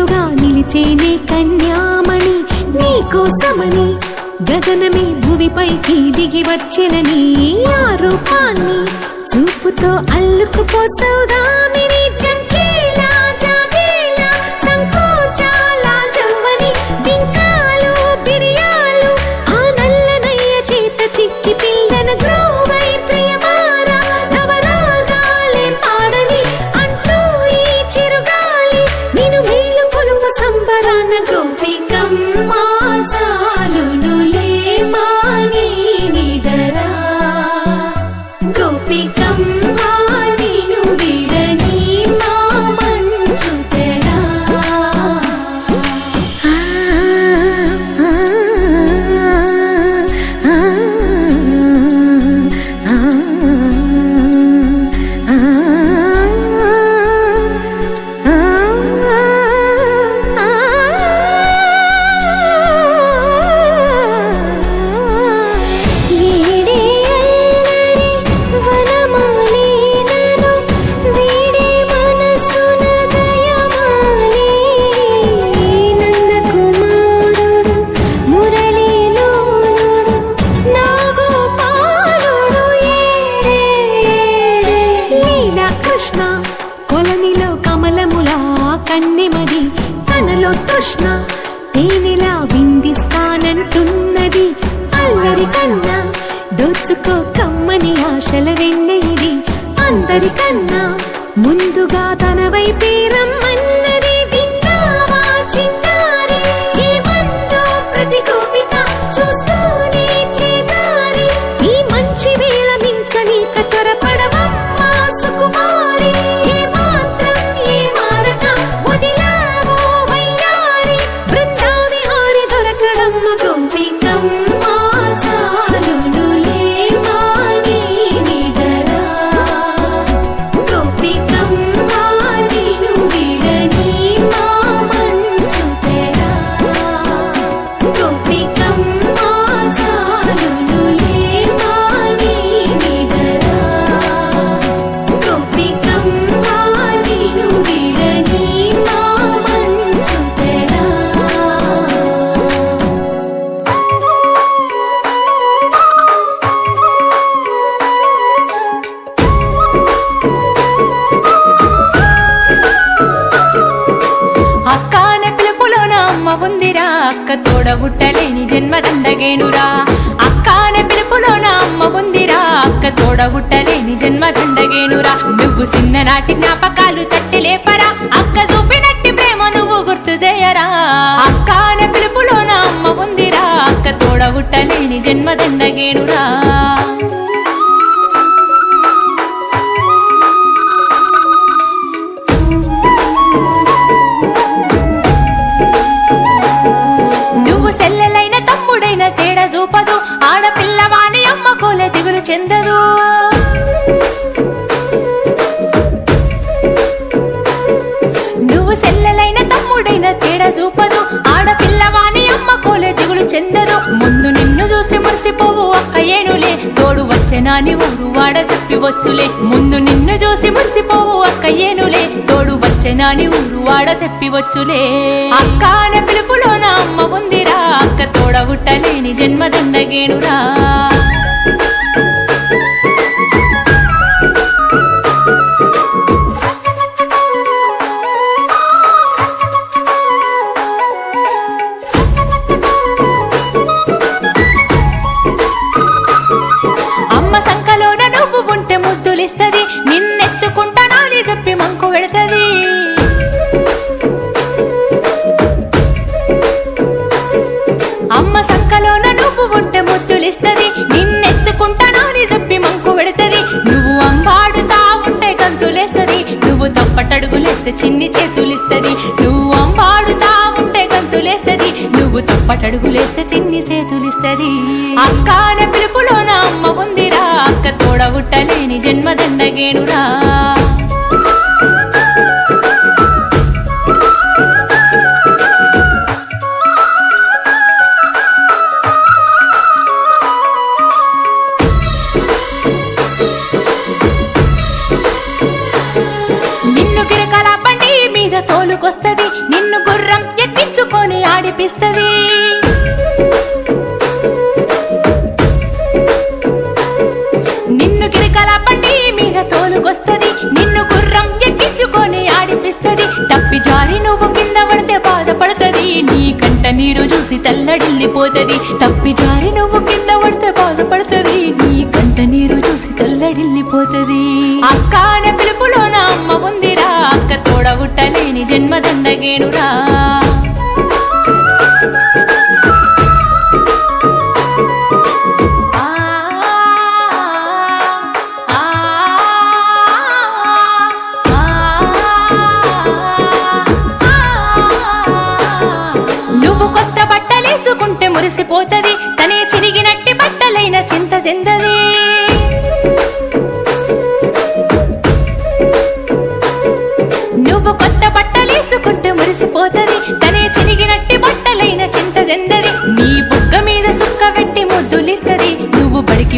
వెన్నెలలుగా నిలిచేనే కన్యామణి. నీకోసమని గగనమే భువిపైకి దిగి వచ్చెనని ఆ రూపాన్ని చూపుతో అల్లుకుపోసౌదా తోడబుట్టలేని జన్మదండగేనురా. అక్క అనే పిలుపులో నా అమ్మ ఉందిరా. అక్క తోడబుట్టలేని జన్మదండగేనురా. నువ్వు చిన్ననాటి జ్ఞాపకాలు తట్టి లేపరా అక్క చూపినట్టి ప్రేమ నువ్వు గుర్తు చేయరా. అక్క అనే పిలుపులో నా అమ్మ ఉందిరా. అక్క తోడబుట్టలేని జన్మదండగేనురా. చెప్పి వచ్చులే. చెప్పివచ్చులే ముందు నిన్ను చూసి మురిసిపోవు అక్క ఏనులే. తోడు వచ్చెనాని ఊరు వాడ చెప్పివచ్చులే అక్క అనే పిలుపులో నా అమ్మ ఉందిరా. అక్క తోడ ఉట్టలేని జన్మదండగేనురా. తప్పటడుగులేస్తే చిన్ని చేతులిస్తది. నువ్వు అంబాడుతా ఉంటే గంతులేస్తది. నువ్వు తప్పటడుగులేస్తే చిన్ని చేతులిస్తది. అక్క అనే పిలుపులో నా అమ్మ ఉందిరా. అక్క తోడ ఉట్టలేని జన్మదండగేనురా. నీ కంట నీరు చూసి తల్లడిల్లిపోతుంది. తప్పి జారి నువ్వు కింద పడితే బాధపడుతుంది. నీ కంట నీరు చూసి తల్లడిల్లిపోతుంది. అక్క అనే పిలుపులో నా అమ్మ ఉందిరా. అక్క తోడబుట్టలేని జన్మదండగేనురా.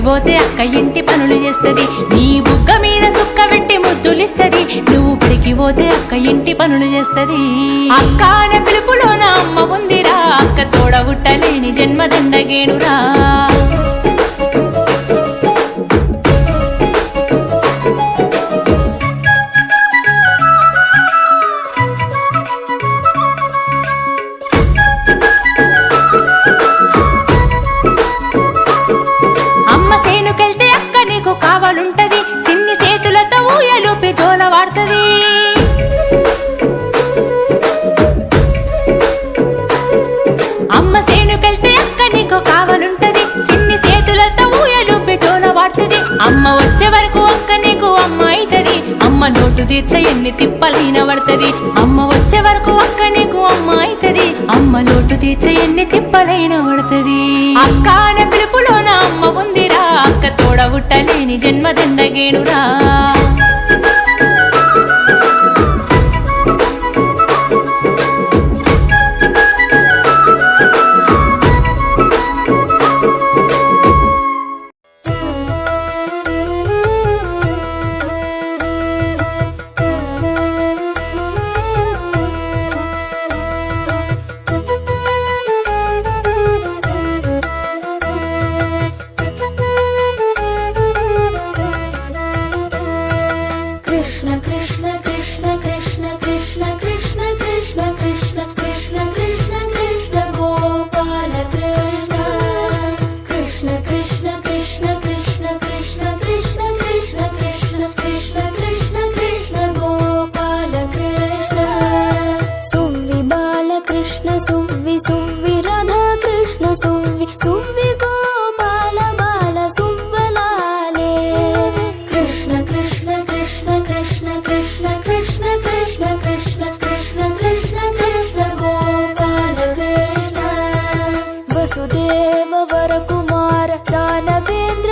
పోతే అక్క ఇంటి పనులు చేస్తది. నీ బుగ్గ మీద సుక్క పెట్టి ముద్దులిస్తది. నువ్వు బడికి పోతే అక్క ఇంటి పనులు చేస్తది. అక్క అనే పిలుపులో నా అమ్మ ఉందిరా. అక్క తోడ జన్మదండ జన్మదండగేనురా. తీర్చ ఎన్ని తిప్పలైన పడుతది. అమ్మ వచ్చే వరకు అక్క నీకు అమ్మ అవుతుంది అమ్మ లోటు తీర్చ ఎన్ని తిప్పలైన పడుతది. అక్క అనే పిలుపులో నా అమ్మ ఉందిరా. అక్క తోడ ఉట్టలేని జన్మదండగేనురా దేవ వరకుమార దానవేంద్ర